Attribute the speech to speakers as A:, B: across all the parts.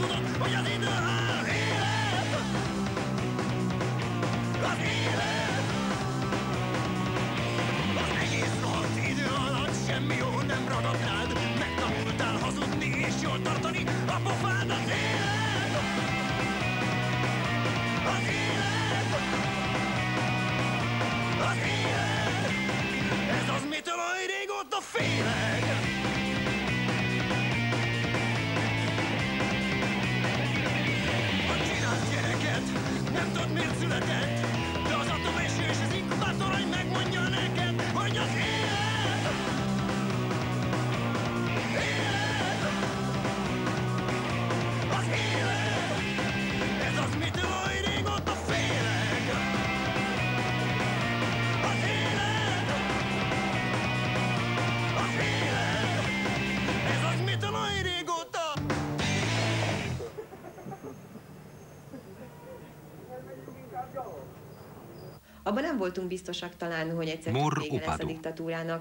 A: azt tudod, hogy az idő áll élet.
B: Mur upadł.
C: diktatúrának.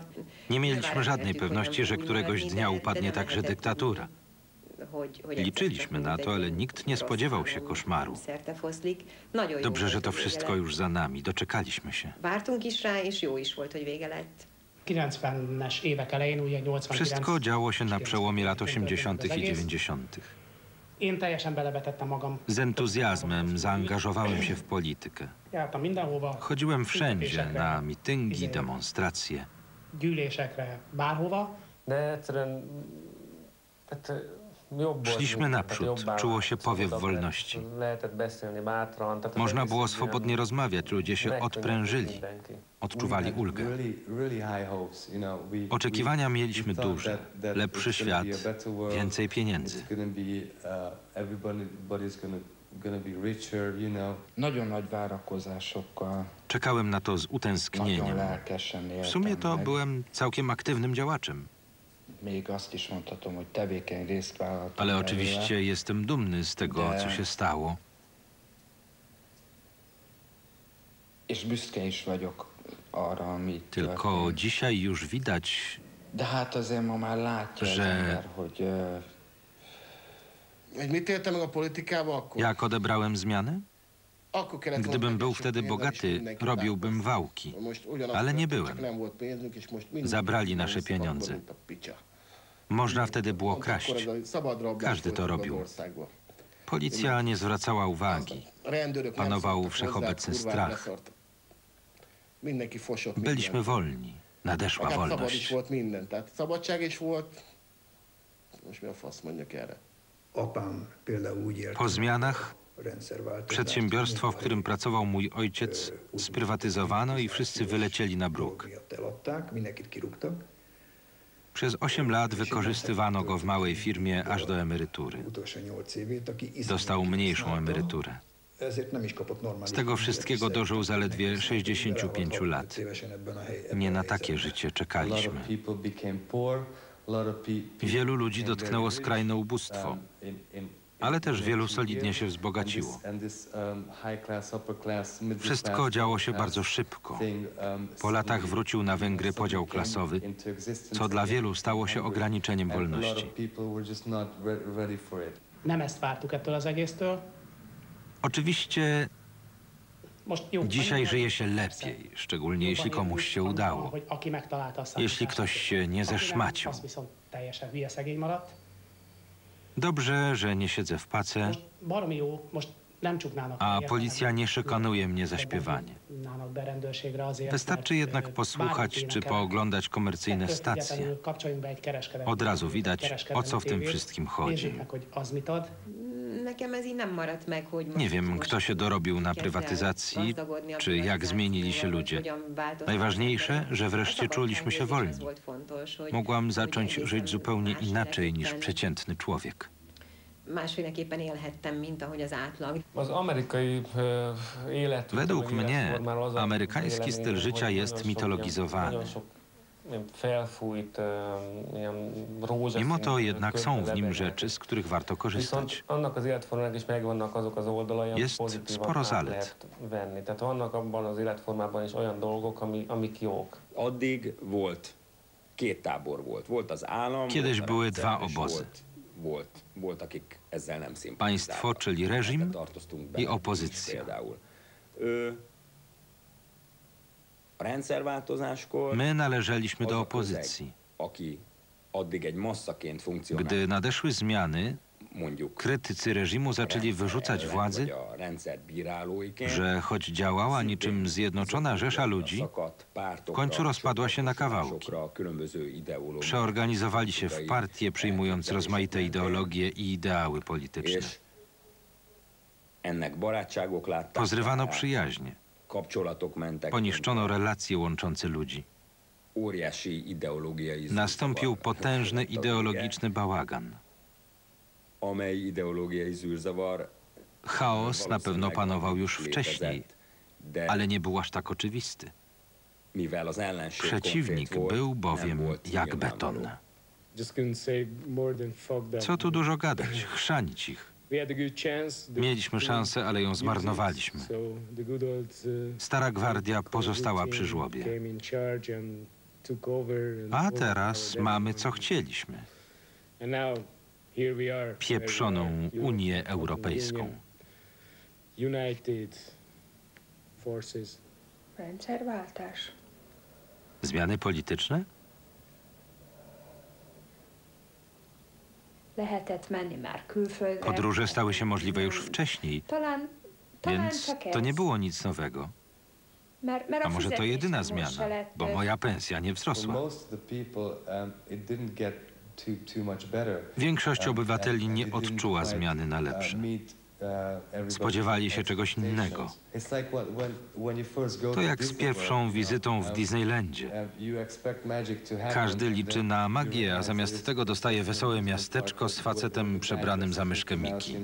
B: Nie mieliśmy żadnej pewności, że któregoś dnia upadnie także dyktatura. Liczyliśmy na to, ale nikt nie spodziewał się koszmaru. Dobrze, że to wszystko już za nami. Doczekaliśmy się.
C: Vártunk is rá, és jó is volt, hogy vége lett.
D: 90-es évek elején, ugye 89...
B: Wszystko działo się na przełomie lat
D: 89
B: 80.
D: az
B: i
D: egész.
B: 90.
D: Én teljesen belevetettem magam.
B: Z entuzjazmem zaangażowałem się w politykę. Chodziłem wszędzie, na mityngi, demonstracje.
D: Gyűlésekre, bárhova.
E: De egyszerűen tehát.
B: Szliśmy naprzód, czuło się powiew wolności. Można było swobodnie rozmawiać, ludzie się odprężyli, odczuwali ulgę. Oczekiwania mieliśmy duże, lepszy świat, więcej pieniędzy. Czekałem na to z utęsknieniem. W sumie to byłem całkiem aktywnym działaczem,
F: Még azt is mondhatom, hogy tevékeny részt vállaltam
B: ale oczywiście jestem dumny z tego, co się stało.
F: És büszke is vagyok arra, ami
B: Tylko
F: történt.
B: dzisiaj już widać,
F: De hát azért ma már látja az
B: Że-
F: ember, hogy
B: jak odebrałem
G: volna
B: Gdybym był wtedy bogaty, robiłbym wałki. Ale nie byłem. Zabrali nasze pieniądze. Można wtedy było kraść. Każdy to robił. Policja nie zwracała uwagi. Panował wszechobecny strach. Byliśmy wolni. Nadeszła
G: is
B: wolność. Po zmianach przedsiębiorstwo, w którym pracował mój ojciec, sprywatyzowano i wszyscy wylecieli na bruk. Przez 8 lat wykorzystywano go w małej firmie aż do emerytury. Dostał mniejszą emeryturę. Z tego wszystkiego dożył zaledwie
H: szerepet.
B: 65 lat. Nie na takie życie czekaliśmy. Wielu ludzi dotknęło skrajne ubóstwo, ale też wielu solidnie się wzbogaciło. Wszystko działo się bardzo szybko. Po latach wrócił na Węgry podział klasowy, co dla wielu stało się ograniczeniem wolności. Oczywiście dzisiaj żyje się lepiej, szczególnie jeśli komuś się udało. Jeśli ktoś się nie zeszmacił.
D: Az viszont teljesen hülye szegény maradt.
B: Dobrze, że nie siedzę w pace, a policja nie szykanuje mnie za śpiewanie. Wystarczy jednak
D: ö,
B: posłuchać czy pooglądać komercyjne stacje. Od razu widać, o co w tym wszystkim chodzi.
D: Nézzük meg, hogy az mit ad.
C: Nekem ez így nem maradt meg, hogy most-
B: Nie wiem, kto się dorobił na prywatyzacji, czy jak zmienili się ludzie. Najważniejsze, że wreszcie czuliśmy się wolni. Mogłam zacząć żyć zupełnie inaczej niż przeciętny człowiek.
C: Másféleképpen élhettem, mint ahogy az átlag.
E: Az amerikai ö, élet...
B: Według mnie amerykański styl życia jest mitologizowany. Mimo to jednak są w nim rzeczy, z których warto korzystać.
E: Viszont annak az életformának is megvannak azok az oldalai, amik
B: Jest sporo zalet. Kiedyś były dwa obozy. Państwo, czyli reżim i opozycja. My należeliśmy do opozycji. Gdy nadeszły zmiany, krytycy reżimu zaczęli wyrzucać władzy, że choć działała niczym zjednoczona rzesza ludzi,
I: w
B: końcu rozpadła się na kawałki. przeorganizowali się w partie, przyjmując rozmaite ideologie i ideały polityczne. Pozrywano przyjaźnie, poniszczono relacje łączące ludzi. Nastąpił potężny ideologiczny bałagan. Chaos na pewno panował już wcześniej, ale nie był aż tak oczywisty. Przeciwnik był bowiem jak beton. Co tu dużo gadać, chrzanić ich.
E: We had a good chance. The-
B: Mieliśmy szansę, ale ją zmarnowaliśmy.
E: Uh,
B: Stara gwardia pozostała przy żłobie. A teraz mamy co chcieliśmy. Pieprzoną Unię Europejską.
E: Union, United Forces.
J: Rendszerváltás.
B: Zmiany polityczne? Podróże stały się możliwe już wcześniej, więc to nie było nic nowego. A może to jedyna zmiana, bo moja pensja nie wzrosła. Większość obywateli nie odczuła zmiany na lepsze. Spodziewali się czegoś innego. To jak z pierwszą wizytą w Disneylandzie. Każdy liczy na magię, a zamiast tego dostaje wesołe miasteczko z facetem przebranym za myszkę Miki.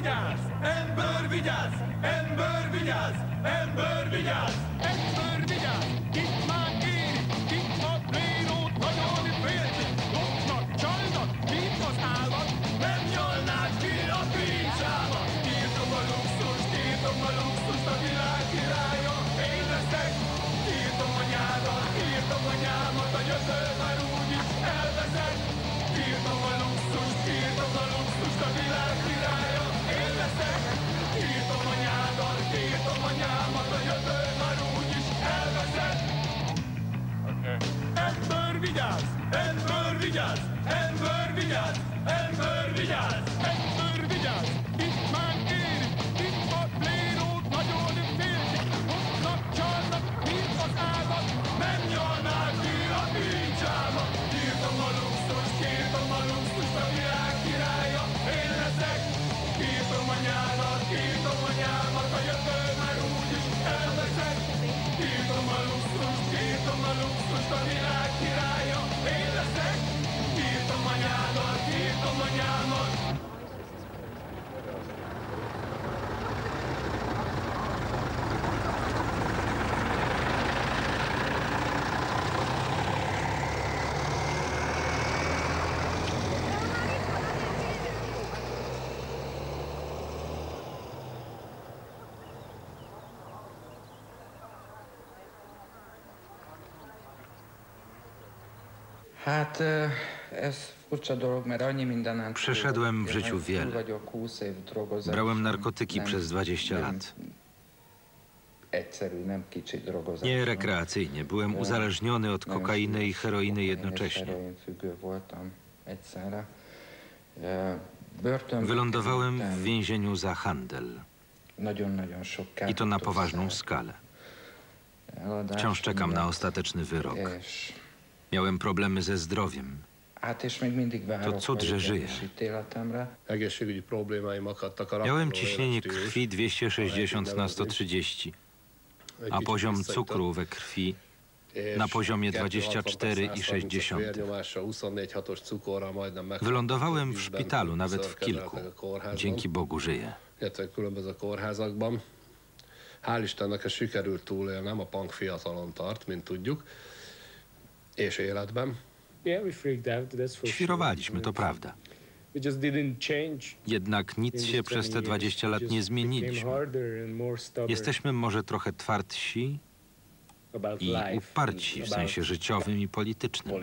A: Ember vigyázz! Ember vigyázz! Ember vigyázz! Ember vigyázz!
B: Przeszedłem w życiu wiele.
F: vagyok 20 év drogozás.
B: Brałem narkotyki przez 20
F: nem
B: lat. Nie rekreacyjnie. Byłem uzależniony od kokainy i heroiny jednocześnie.
F: Börtönbe
B: Wylądowałem w więzieniu za handel. I to na poważną skalę.
F: eladás
B: Wciąż czekam na ostateczny wyrok. Miałem problemy ze zdrowiem. To cud, że żyję. Miałem ciśnienie krwi 260 na 130,
G: Egy
B: a poziom cukru we krwi na poziomie
G: 260
B: 24,6.
G: vérnyomással, 24-6-os cukorral majdnem meghaltam.
B: Wylądowałem w szpitalu, nawet w kilku. Dzięki Bogu żyję.
G: Hál' Istennek ez sikerült túlélnem, a punk fiatalon tart, mint tudjuk,
B: Świrowaliśmy, to prawda. Jednak nic się przez te
K: 20
B: 20
K: years.
B: lat nie zmieniliśmy. Jesteśmy może trochę twardsi i uparci w sensie życiowym i politycznym.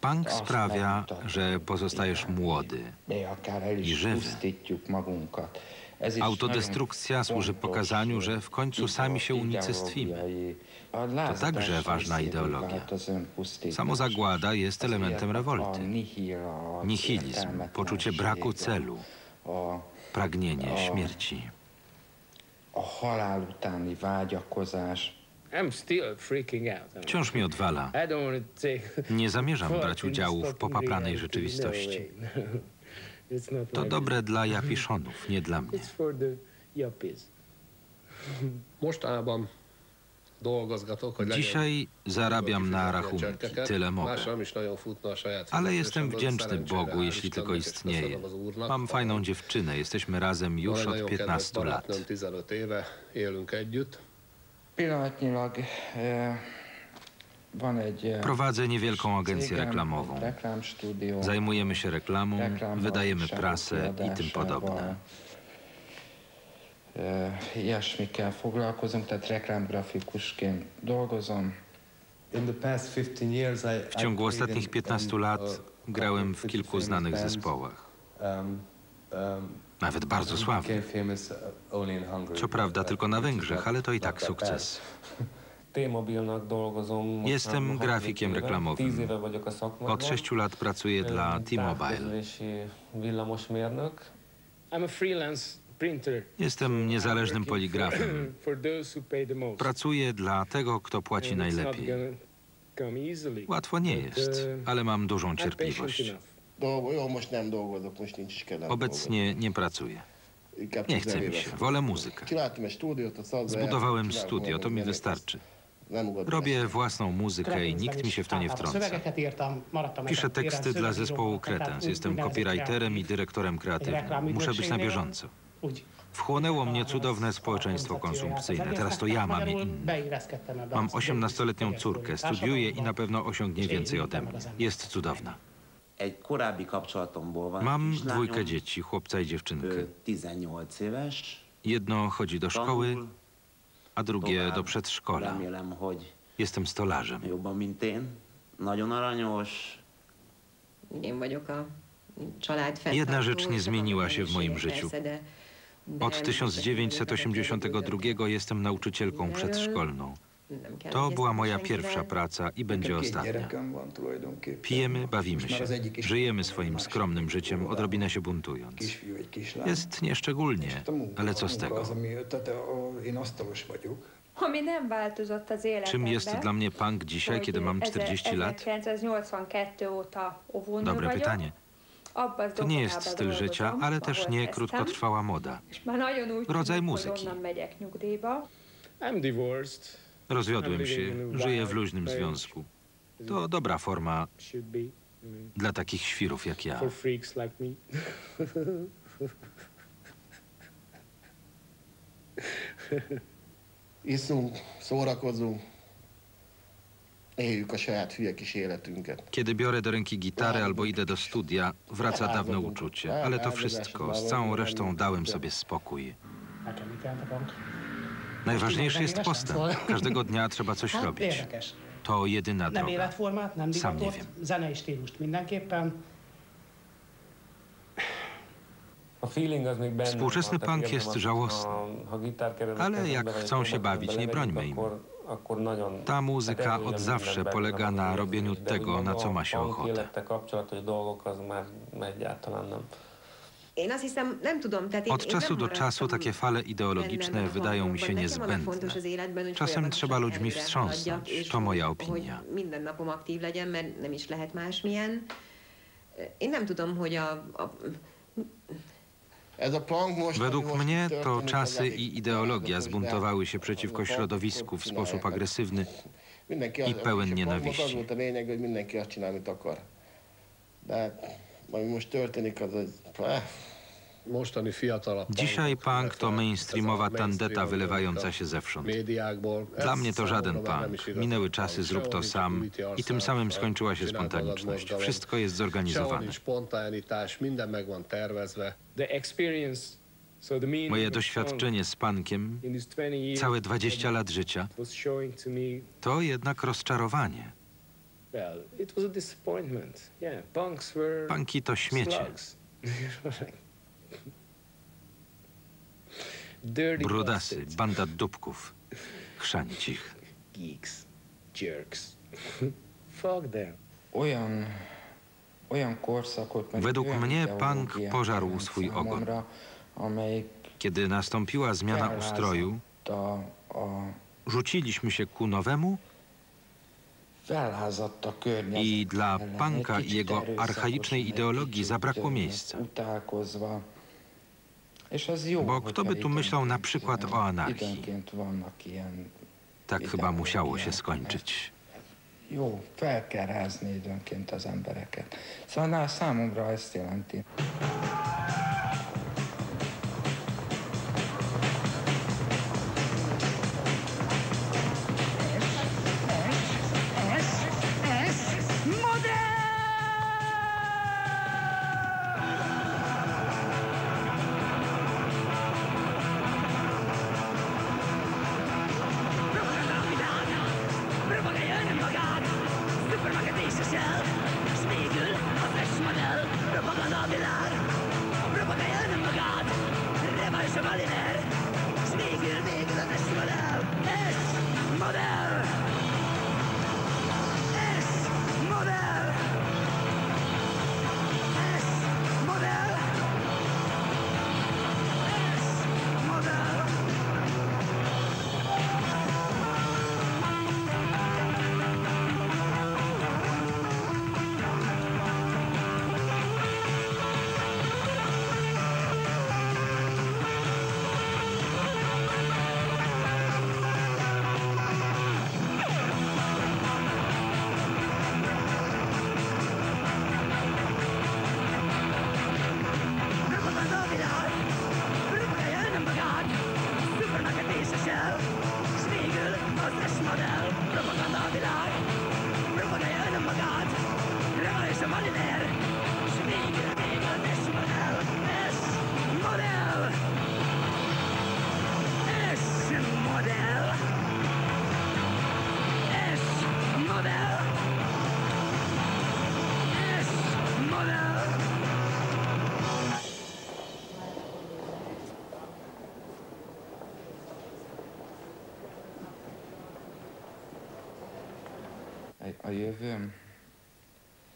B: Punk sprawia, że pozostajesz młody. I żywy. Autodestrukcja służy pokazaniu, że w końcu sami się unicestwimy. To także ważna ideologia. Samozagłada jest elementem rewolty. Nihilizm, poczucie braku celu, pragnienie śmierci. Wciąż mi odwala. Nie zamierzam brać udziału w popapranej
K: reality,
B: rzeczywistości. To dobre dla japiszonów, nie dla mnie. Dzisiaj zarabiam na rachunki, tyle mogę. Ale jestem wdzięczny Bogu, jeśli tylko istnieje. Mam fajną dziewczynę, jesteśmy razem już od
L: nagyon kedves
B: 15 lat.
L: barátnőm, 15 éve élünk együtt.
F: Pillanatnyilag e, van egy e,
B: Prowadzę niewielką agencję reklamową. Zajmujemy się reklamą, wydajemy prasę i tym podobne.
F: e, Ilyesmikkel foglalkozunk, tehát reklámgrafikusként dolgozom.
B: W ciągu ostatnich 15 lat grałem w kilku znanych zespołach, nawet bardzo sławnych. Co prawda tylko na Węgrzech, ale to i tak sukces.
E: T-Mobilnak dolgozom. most
B: Jestem grafikiem
E: 30 éve.
B: reklamowym.
E: 10 éve vagyok a szakmában.
B: Od 6 lat pracuję dla T-Mobile.
E: távközlési villamosmérnök.
K: I'm a freelance printer.
B: Jestem niezależnym poligrafem. Pracuję dla tego, kto płaci najlepiej. Łatwo nie jest,
K: uh,
B: ale mam dużą cierpliwość. Obecnie nie pracuję. Nie chce mi się, wolę muzykę. Zbudowałem studio, to mi wystarczy. Robię własną muzykę i nikt mi się w to nie wtrąca. Piszę teksty dla zespołu Kretens. Jestem copywriterem i dyrektorem kreatywnym. Muszę być na bieżąco. Wchłonęło mnie cudowne społeczeństwo konsumpcyjne. Teraz to ja mam i inni. Mam 18-letnią córkę, studiuje i na pewno osiągnie więcej ode mnie. Jest cudowna. Mam dwójkę dzieci, chłopca i dziewczynkę.
M: ő 18 éves,
B: Jedno chodzi do szkoły, a drugie do przedszkola. Jestem stolarzem.
M: jobban, mint én. Nagyon aranyos,
C: Én vagyok a család
B: Jedna rzecz nie zmieniła się w moim życiu. Od 1982 jestem nauczycielką przedszkolną. To była moja pierwsza praca i będzie ostatnia. Pijemy, bawimy się. Żyjemy swoim skromnym życiem, odrobinę się buntując. Jest nieszczególnie,
H: munka-
B: ale co z tego? Czym jest dla mnie punk dzisiaj, kiedy mam
J: ezer-
B: 40 lat?
J: 1982 óta óvónő
B: Dobre pytanie. To nie jest styl życia, ale też nie krótkotrwała moda. Rodzaj muzyki.
K: I'm divorced.
B: Rozwiodłem się, żyję w luźnym związku. To dobra forma
K: mean,
B: dla takich świrów jak ja.
G: Iszunk, szórakozunk, éljük a saját hülye kis életünket.
B: Kiedy biorę do ręki gitarę albo idę do studia, wraca dawne uczucie. Ale to wszystko, z całą resztą dałem sobie spokój. Najważniejszy jest postęp. Każdego dnia trzeba coś
D: Hát
B: robić. To jedyna droga. Sam nie
E: benne
B: Współczesny punk jest żałosny. Ale jak chcą się bawić, nie brońmy im. Ta muzyka od zawsze polega na robieniu tego, na co ma się ochotę. Od czasu do czasu takie fale ideologiczne wydają mi się niezbędne. Czasem trzeba ludźmi wstrząsnąć. To moja opinia. Według mnie to czasy i ideologia zbuntowały się przeciwko środowisku w sposób agresywny i pełen nienawiści.
G: De ami most történik, az, az
B: Dzisiaj punk to mainstreamowa tandeta wylewająca się zewsząd. Dla mnie to żaden punk. Minęły czasy zrób to sam i tym samym skończyła się spontaniczność. Wszystko jest zorganizowane. Moje doświadczenie z punkiem,
A: song in these 20 years
B: całe 20 lat życia,
A: to
B: jednak rozczarowanie. Punki to śmiecie.
A: Bastards.
B: banda dupków. Chrzanić ich.
A: geeks, jerks. Fuck them.
N: Meg
B: Według mnie punk pożarł swój ogon. Kiedy nastąpiła zmiana ustroju, rzuciliśmy się ku nowemu i dla
N: Egy
B: i jego archaicznej ideologii zabrakło miejsca. Bo kto by tu myślał na przykład o anarchii? Tak chyba musiało się skończyć.
N: Jó, fel kell rázni időnként az embereket. Szóval számomra ezt jelenti.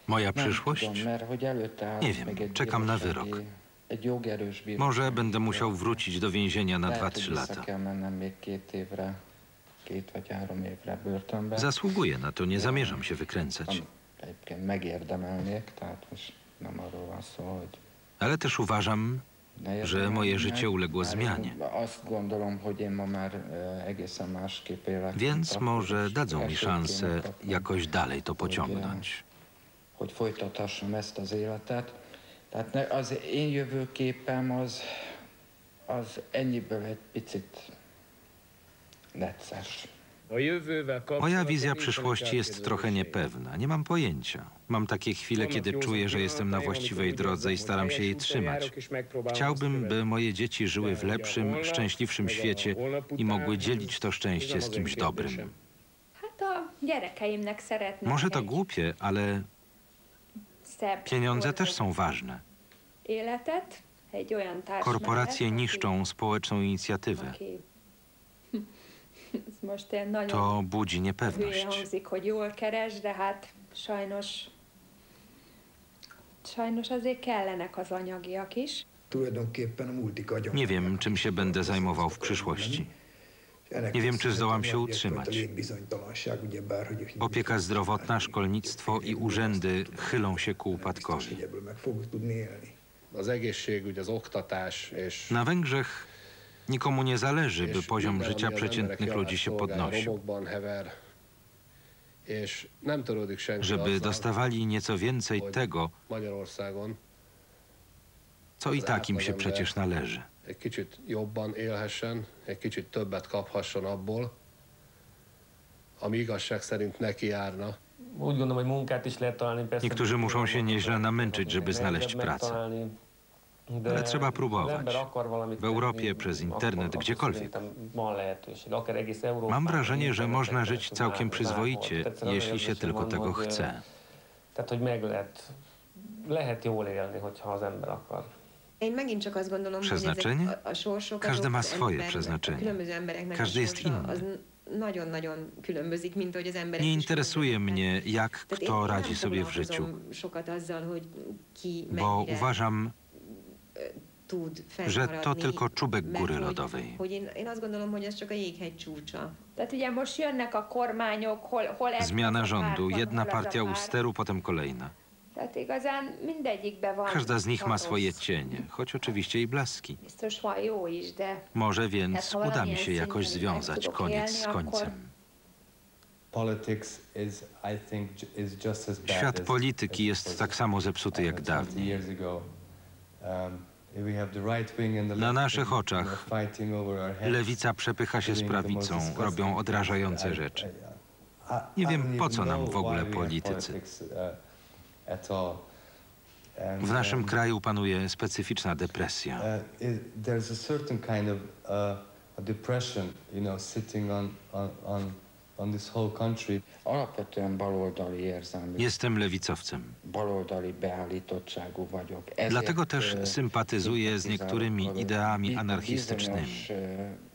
B: Moja przyszłość? Nie wiem, czekam na wyrok. Może będę musiał wrócić do więzienia na
N: Lehet, hogy
B: 2-3
N: vissza
B: lata. Zasługuję na to, nie zamierzam się wykręcać. Ale też uważam, że moje życie uległo zmianie.
N: E,
B: Więc może dadzą mi szansę jakoś dalej to pociągnąć.
N: az ennyiből egy picit necces.
B: Moja wizja przyszłości jest trochę niepewna. Nie mam pojęcia. Mam takie chwile, kiedy czuję, że jestem na właściwej drodze i staram się jej trzymać. Chciałbym, by moje dzieci żyły w lepszym, szczęśliwszym świecie i mogły dzielić to szczęście z kimś dobrym. Może to głupie, ale pieniądze też są ważne. Korporacje niszczą społeczną inicjatywę.
J: aki, ez most ilyen nagyon
B: To budzi niepewność. Nie wiem, czym się będę zajmował w przyszłości. Nie wiem, czy zdołam się utrzymać. Opieka zdrowotna, szkolnictwo i urzędy chylą się ku upadkowi. Na Węgrzech nikomu nie zależy, by poziom życia przeciętnych ludzi się podnosił. Żeby dostawali nieco więcej tego, co i tak im się przecież należy. Niektórzy muszą się nieźle namęczyć, żeby znaleźć pracę. Ale trzeba próbować. W Europie, przez internet, gdziekolwiek. Mam wrażenie, że można żyć całkiem przyzwoicie, jeśli się tylko tego chce. Przeznaczenie? Każdy ma swoje przeznaczenie. Każdy jest inny. Nie interesuje mnie, jak kto radzi sobie w życiu, bo uważam, że to tylko czubek góry lodowej. Zmiana rządu, jedna partia u
J: párt.
B: steru, potem kolejna. Każda z nich ma swoje cienie, choć oczywiście i blaski. Może więc uda mi się jakoś związać koniec z końcem. Świat polityki jest tak samo zepsuty jak
O: 20
B: dawniej. Na naszych oczach Lewica przepycha się z prawicą, robią odrażające rzeczy. Nie wiem, po co nam w ogóle politycy.
O: uh,
B: W naszym
O: um,
B: kraju panuje specyficzna depresja.
O: Uh, it, there's a certain kind of uh, depression, you know, sitting on, on, on,
F: Alapvetően baloldali érzelmi,
B: Jestem lewicowcem.
F: baloldali beállítottságú vagyok. Ezért,
B: Dlatego też
F: e,
B: sympatyzuję z niektórymi ideami anarchistycznymi.
F: e,